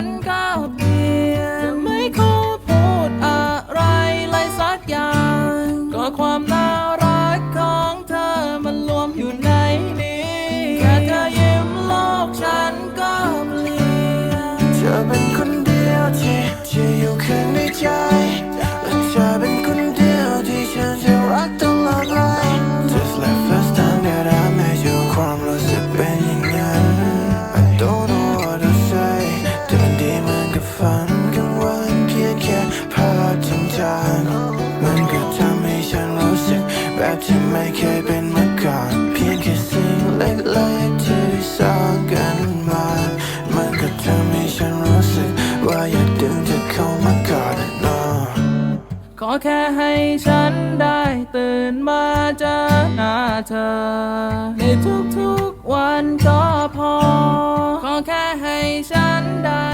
ฉันก็ ที่ไม่เคยเป็นมาก่อน เพียงแค่สิ่งเล็กๆที่ได้สร้างกันมา มันก็ทำให้ฉันรู้สึก ว่าอยากดึงเธอเข้ามากอดนะขอแค่ให้ฉันได้ตื่นมาเจอหน้าเธอ ในทุกๆวันก็พอ ขอแค่ให้ฉันได้